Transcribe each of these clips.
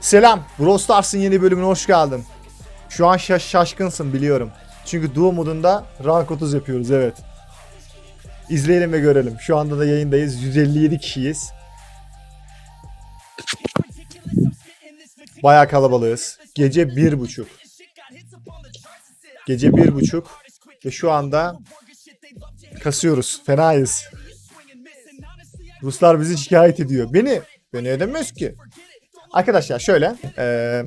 Selam. Brawl Stars'ın yeni bölümüne hoş geldin. Şu an şaş şaşkınsın biliyorum. Çünkü Duo modunda rank 30 yapıyoruz evet. İzleyelim ve görelim. Şu anda da yayındayız. 157 kişiyiz. Baya kalabalığız. Gece 1.30. Gece 1.30 ve şu anda kasıyoruz. Fenayız. Ruslar bizi şikayet ediyor. Beni, beni edemez ki. Arkadaşlar şöyle. eee,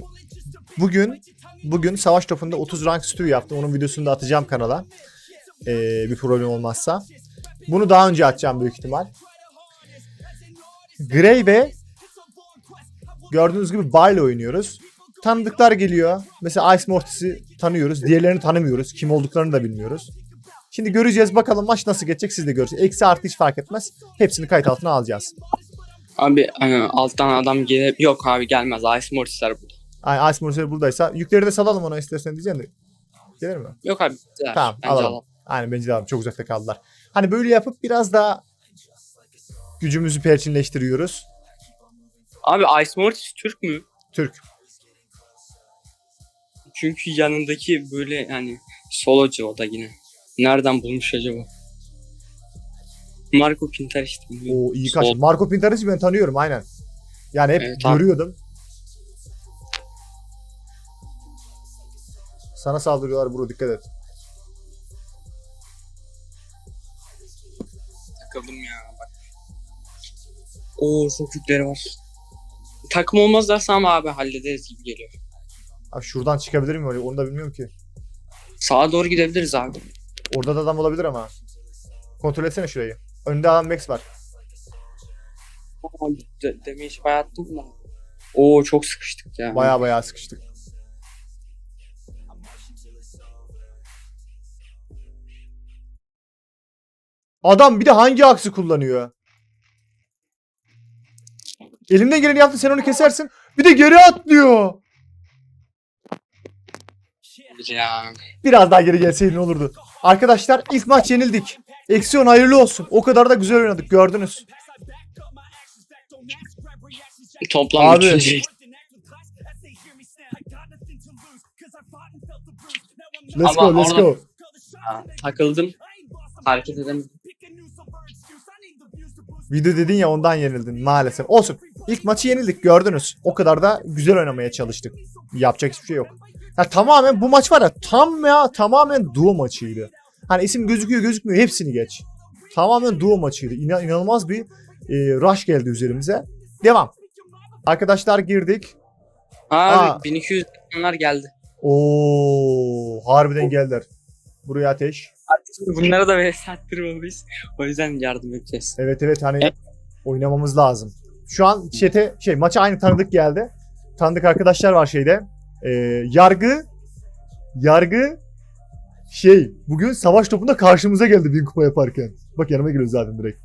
bugün bugün savaş topunda 30 rank stew yaptım. Onun videosunu da atacağım kanala. Eee, bir problem olmazsa. Bunu daha önce atacağım büyük ihtimal. Grey ve gördüğünüz gibi Barley oynuyoruz. Tanıdıklar geliyor. Mesela Ice Mortis'i tanıyoruz. Diğerlerini tanımıyoruz. Kim olduklarını da bilmiyoruz. Şimdi göreceğiz bakalım maç nasıl geçecek siz de göreceksiniz. Eksi artı hiç fark etmez. Hepsini kayıt altına alacağız. Abi hani alttan adam gelip yok abi gelmez Ice Mortis'ler burada. Ay Ice Mortis'ler buradaysa yükleri de salalım ona istersen diyeceğim de. Gelir mi? Yok abi güzel. Tamam, Bence alalım. alalım. Aynen bence de abi çok uzakta kaldılar. Hani böyle yapıp biraz daha gücümüzü perçinleştiriyoruz. Abi Ice Mortis Türk mü? Türk. Çünkü yanındaki böyle yani solocu o da yine. Nereden bulmuş acaba? Marco Pinter işte. O iyi kaç. Sol- Marco Pintaric'i ben tanıyorum aynen. Yani hep Evet, görüyordum. Sana saldırıyorlar bro dikkat et. Takıldım ya bak. Oo çok yükleri var. Takım olmaz dersem abi hallederiz gibi geliyor. Abi şuradan çıkabilir miyim öyle onu da bilmiyorum ki. Sağa doğru gidebiliriz abi. Orada da adam olabilir ama. Kontrol etsene şurayı. Önünde adam Max var. Aa, De, hiç bayağı attım da. Oo çok sıkıştık ya. Baya baya sıkıştık. Adam bir de hangi aksı kullanıyor? Elimden geleni yaptı sen onu kesersin. Bir de geri atlıyor. Ya. Biraz daha geri gelseydin olurdu. Arkadaşlar ilk maç yenildik. Eksiyon hayırlı olsun. O kadar da güzel oynadık gördünüz. Toplam Abi. üçüncü. Let's Ama go let's orada- go. Ha, takıldım. Hareket edemedim. Video dedin ya ondan yenildin maalesef. Olsun. İlk maçı yenildik gördünüz. O kadar da güzel oynamaya çalıştık. Yapacak hiçbir şey yok. Ya tamamen bu maç var ya tam ya tamamen duo maçıydı. Hani isim gözüküyor gözükmüyor hepsini geç. Tamamen duo maçıydı. İna- inanılmaz bir e, rush geldi üzerimize. Devam. Arkadaşlar girdik. Abi Aa. 1200 onlar geldi. Oo harbiden geldiler. Buraya ateş. Bunlara da vs attırmalıyız. O yüzden yardım edeceğiz. Evet evet hani Evet. oynamamız lazım. Şu an chat'e şey maça aynı tanıdık geldi. Tanıdık arkadaşlar var şeyde. Ee, yargı yargı şey bugün savaş topunda karşımıza geldi bin kupa yaparken. Bak yanıma geliyor zaten direkt.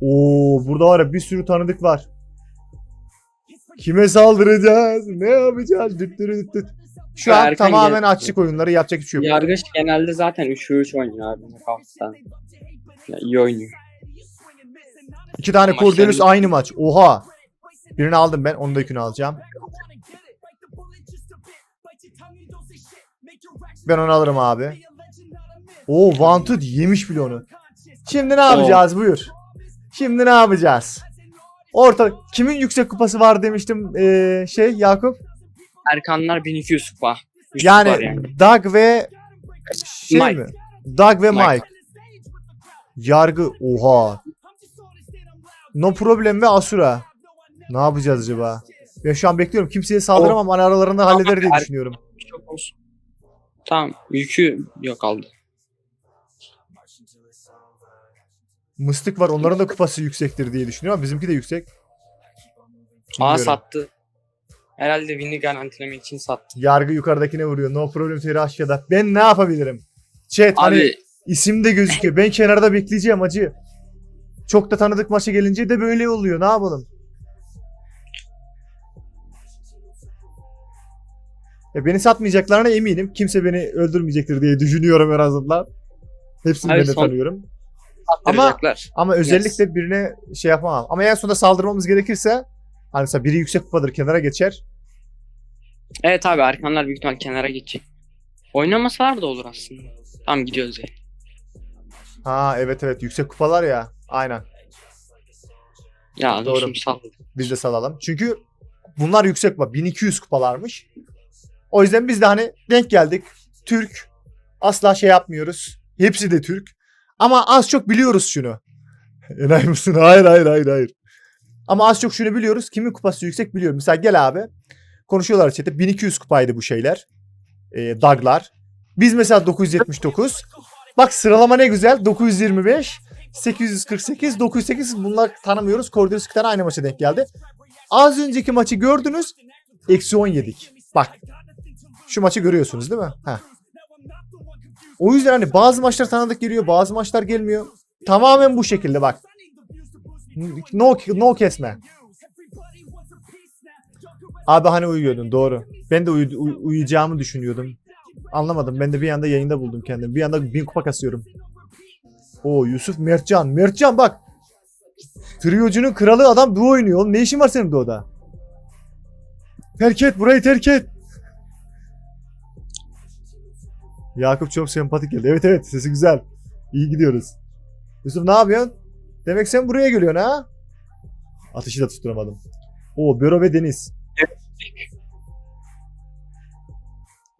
Oo burada var ya bir sürü tanıdık var. Kime saldıracağız? Ne yapacağız? Düt düt düt düt. Şu an tamamen geldi. açık oyunları yapacak hiçbir şey yok. Yargıç genelde zaten 3 3 oynuyor abi. Knockout'tan. Ya, iyi oynuyor. İki tane Cordelius aynı maç. Oha. Birini aldım ben. Onu da yükünü alacağım. Ben onu alırım abi. Oo Wanted yemiş bile onu. Şimdi ne yapacağız buyur. Şimdi ne yapacağız? Orta kimin yüksek kupası var demiştim ee, şey Yakup. Erkanlar 1200 kupa. Üç Yani, var yani. Doug ve şey Mike. mi? Doug ve Mike. Mike. Yargı oha. No problem ve Asura. Ne yapacağız acaba? Ben şu an bekliyorum. Kimseye saldıramam. Hani aralarında halleder diye düşünüyorum. Çok olsun. Tamam. Yükü yok aldı. Mıstık var. Onların da kupası yüksektir diye düşünüyorum. ama Bizimki de yüksek. Aa Bilmiyorum. sattı. Herhalde win'i garantilemek için sattı. Yargı yukarıdakine vuruyor. No problem teri aşağıda. Ben ne yapabilirim? Chat hani Abi isim de gözüküyor. Ben kenarda bekleyeceğim acı. Çok da tanıdık maça gelince de böyle oluyor. Ne yapalım? Ya beni satmayacaklarına eminim. Kimse beni öldürmeyecektir diye düşünüyorum en azından. Hepsini Abi ben de son- tanıyorum. sattıracaklar. Ama özellikle birine şey yapamam. Ama en sonunda saldırmamız gerekirse Hani mesela biri yüksek kupadır kenara geçer. Evet abi Erkanlar büyük ihtimal kenara geçecek. Oynamasalar da olur aslında. Tamam gidiyoruz ya. Ha evet evet yüksek kupalar ya. Aynen. Ya Doğru. Sağ ol. Biz de salalım. Çünkü bunlar yüksek kupa. 1200 kupalarmış. O yüzden biz de hani denk geldik. Türk. Asla şey yapmıyoruz. Hepsi de Türk. Ama az çok biliyoruz şunu. Enayi mısın? Hayır hayır hayır hayır. Ama az çok şunu biliyoruz. Kimin kupası yüksek biliyorum. Mesela gel abi. Konuşuyorlar chatte. 1200 kupaydı bu şeyler. Ee, daglar. Biz mesela 979. Bak sıralama ne güzel. 925. 848, 908 bunlar tanımıyoruz. Cordelis tane aynı maça denk geldi. Az önceki maçı gördünüz. Eksi 10 yedik. Bak. Şu maçı görüyorsunuz değil mi? Heh. O yüzden hani bazı maçlar tanıdık geliyor, bazı maçlar gelmiyor. Tamamen bu şekilde bak. No, no kesme. Abi hani uyuyordun doğru. Ben de uyu- uy- uyuyacağımı düşünüyordum. Anlamadım. Ben de bir anda yayında buldum kendimi. Bir anda bin kupa kasıyorum. O Yusuf Mertcan. Mertcan bak. Triocunun kralı adam bu oynuyor. Oğlum ne işin var senin Doğu'da? Terk et burayı terk et. Yakup çok sempatik geldi. Evet evet sesi güzel. İyi gidiyoruz. Yusuf ne yapıyorsun? Demek sen buraya geliyorsun ha? Ateşi de tutturamadım. O Bero ve Deniz.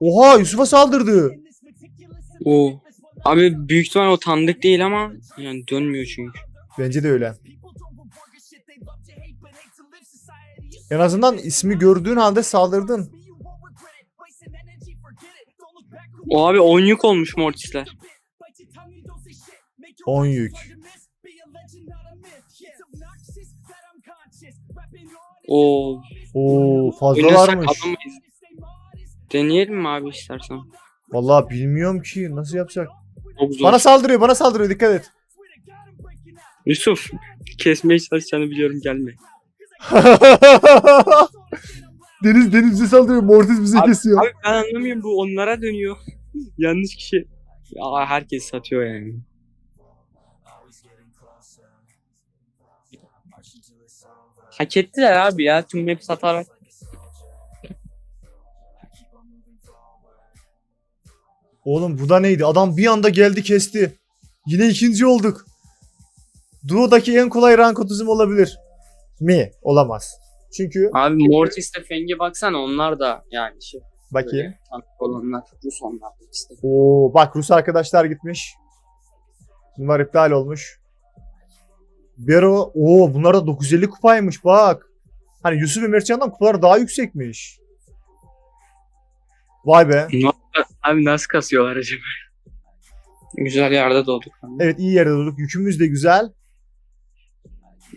Oha Yusuf'a saldırdı. Oo. Abi büyük ihtimal o tanıdık değil ama yani dönmüyor çünkü. Bence de öyle. En azından ismi gördüğün halde saldırdın. O abi 10 yük olmuş Mortis'ler. 10 yük. Oo. Oo fazla Oynasak varmış. alamayız. Deneyelim mi abi istersen? Vallahi bilmiyorum ki nasıl yapacak. Çok zor. Bana saldırıyor, bana saldırıyor dikkat et. Yusuf kesmeye çalışacağını biliyorum gelme. Deniz Deniz bize saldırıyor. Mortis bize Abi- kesiyor. Abi ben anlamıyorum bu onlara dönüyor. Yanlış kişi. Ya herkes satıyor yani. Hak ettiler abi ya tüm map satarak. Oğlum bu da neydi? Adam bir anda geldi kesti. Yine ikinci olduk. Duo'daki en kolay rank otuzum olabilir. Mi? Olamaz. Çünkü Abi Mortis'te Feng'e baksana onlar da yani şey. bakayım. böyle tanık olanlar Rus onlar da işte. Oo bak Rus arkadaşlar gitmiş. Bunlar iptal olmuş. Bero o bunlar da 950 kupaymış bak. Hani Yusuf ve Mertcan'dan kupalar daha yüksekmiş. Vay be. Abi nasıl kasıyorlar acaba? Güzel yerde doğduk. Evet iyi yerde durduk. Yükümüz de güzel.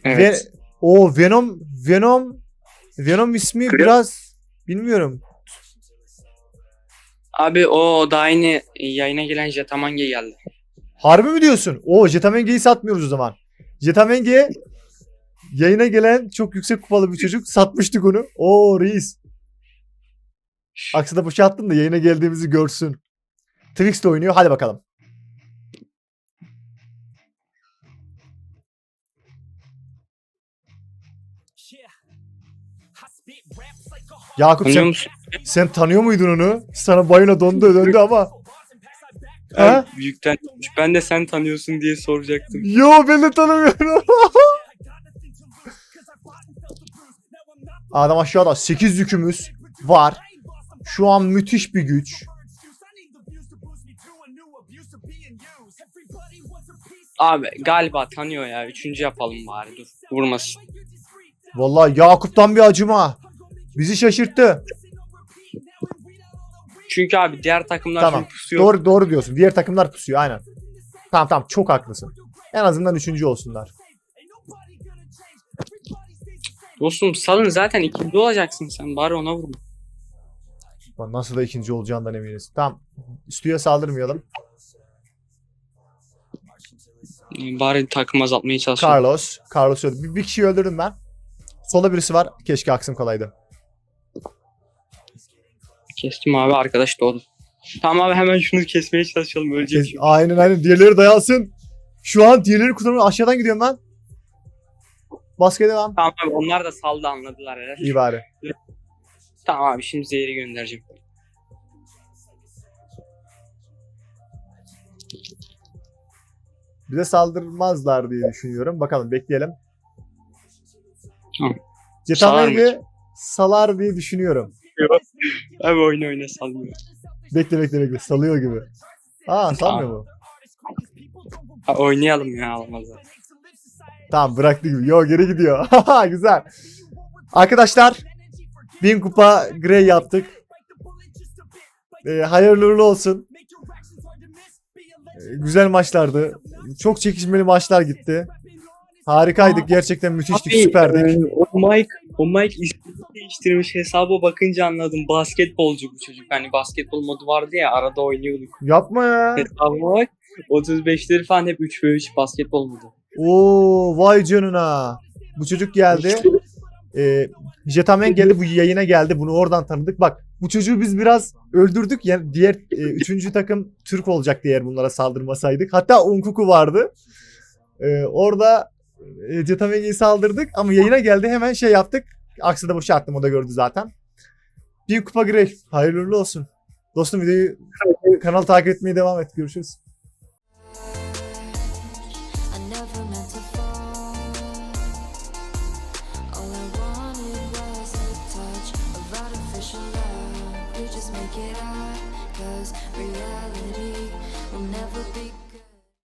Evet. Ve o Venom Venom Venom ismi Kırıyor. biraz bilmiyorum. Abi o daha yeni yayına gelen Jetamange geldi. Harbi mi diyorsun? O Jetamenge'yi satmıyoruz o zaman. Jetamenge yayına gelen çok yüksek kupalı bir çocuk. Satmıştık onu. Oo reis. Aksine boşalttım da yayına geldiğimizi görsün. Twix de oynuyor. Hadi bakalım. Yakup Tanıyor sen, musun? sen tanıyor muydun onu? Sana bayına dondu döndü ama. Ha? Abi, büyükten çıkmış. Ben de sen tanıyorsun diye soracaktım. Yo ben de tanımıyorum. Adam aşağıda 8 yükümüz var. Şu an müthiş bir güç. Abi galiba tanıyor ya. Üçüncü yapalım bari dur. Vurmasın. Vallahi Yakup'tan bir acıma. Bizi şaşırttı. Çünkü abi diğer takımlar Tamam. pusuyor. Doğru doğru diyorsun. Diğer takımlar pusuyor aynen. Tamam tamam çok haklısın. En azından üçüncü olsunlar. Dostum salın zaten ikinci olacaksın sen. Bari ona vurma. Lan Nasıl da ikinci olacağından eminiz. Tamam. Üstüye saldırmayalım. Bari takım azaltmaya çalışalım. Carlos. Carlos öldü. Bir, bir kişiyi öldürdüm ben. Solda birisi var. Keşke aksım kolaydı. Kestim abi arkadaş doğdu. Tamam abi hemen şunu kesmeye çalışalım. Ölecek Kes-. Aynen aynen. Diğerleri dayansın. Şu an diğerleri kurtarmaya aşağıdan gidiyorum ben. Baskete devam. Tamam abi onlar da saldı anladılar herhalde. İyi bari. Tamam abi şimdi zehri göndereceğim. Bize saldırmazlar diye düşünüyorum. Bakalım bekleyelim. Tamam. Cetameyi salar diye düşünüyorum. Abi oyna oyna salmıyor. Bekle bekle bekle. Salıyor gibi. Aa salmıyor mu? Ha, oynayalım ya almazlar. Tamam bıraktı gibi. Yo geri gidiyor. Güzel. Arkadaşlar 1000 kupa Grey yaptık. Ee, hayırlı uğurlu olsun. Ee, güzel maçlardı. Çok çekişmeli maçlar gitti. Harikaydık. Gerçekten müthiştik. Abi, Süperdik. e, o Mike, o Mike ismini değiştirmiş hesaba bakınca anladım. Basketbolcu bu çocuk. Hani basketbol modu vardı ya arada oynuyorduk. Yapma ya. Hesaba bak. 35'leri falan hep 3 ve 3 basketbol modu. Oo vay canına. Bu çocuk geldi. Ee, Jetamen geldi bu yayına geldi. Bunu oradan tanıdık. Bak bu çocuğu biz biraz öldürdük. Yani diğer e, üçüncü takım Türk olacak eğer bunlara saldırmasaydık. Hatta Unkuku vardı. Ee, orada e, Jetamen'i saldırdık ama yayına geldi hemen şey yaptık. Aksi de boşa attım o da gördü zaten. Bir kupa Grey. Hayırlı olsun. Dostum videoyu kanal takip etmeye devam et. Görüşürüz.